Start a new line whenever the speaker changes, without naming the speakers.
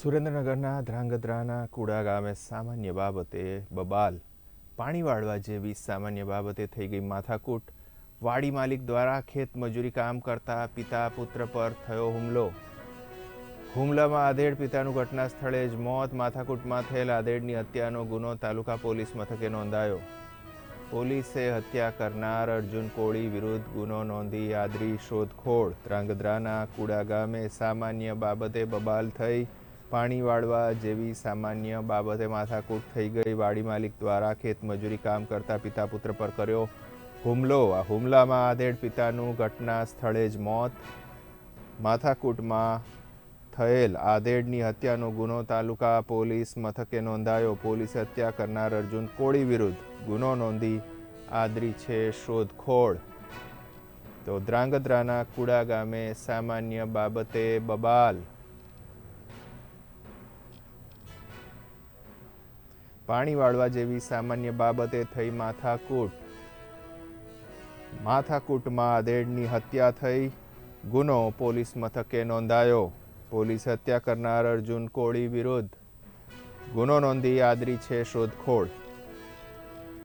સુરેન્દ્રનગરના ધ્રાંગધ્રાના કુડા ગામે સામાન્ય બાબતે બબાલ પાણી વાળવા જેવી સામાન્ય બાબતે થઈ ગઈ માથાકૂટ. વાડી માલિક દ્વારા ખેત મજૂરી કામ કરતા પિતા પુત્ર પર થયો હુમલો. હુમલામાં આધેડ પિતાનું ઘટના સ્થળે જ મોત, માથાકૂટમાં થયેલ આધેડની હત્યાનો ગુનો તાલુકા પોલીસ મથકે નોંધાયો. પોલીસે હત્યા કરનાર અર્જુન કોળી વિરુદ્ધ ગુનો નોંધી યાદરી શોધખોળ. ત્રાંગધ્રાના કુડા ગામે સામાન્ય બાબતે બબાલ થઈ પાણી વાળવા જેવી સામાન્ય બાબતે માથાકૂટ થઈ ગઈ. વાડી માલિક દ્વારા ખેતમજૂરી કામ કરતા પિતા પુત્ર પર કર્યો હુમલો. આ હુમલામાં આધેડ પિતાનું ઘટના સ્થળે જ મોત. માથાકૂટમાં થયેલ આધેડની હત્યાનો ગુનો તાલુકા પોલીસ મથકે નોંધાયો. પોલીસે હત્યા કરનાર અર્જુન કોળી વિરુદ્ધ ગુનો નોંધી આદરી છે શોધખોળ. તો ધ્રાંગધ્રાના કુડા ગામે સામાન્ય બાબતે બબાલ પાણી વાળવા જેવી સામાન્ય બાબતે થઈ માથાકૂટ. માથાકૂટમાં આધેડની હત્યા થઈ, ગુનો પોલીસ મથકે નોંધાયો. પોલીસ હત્યા કરનાર અર્જુન કોળી વિરુદ્ધ. ગુનો નોંધી આદરી છે શોધખોળ.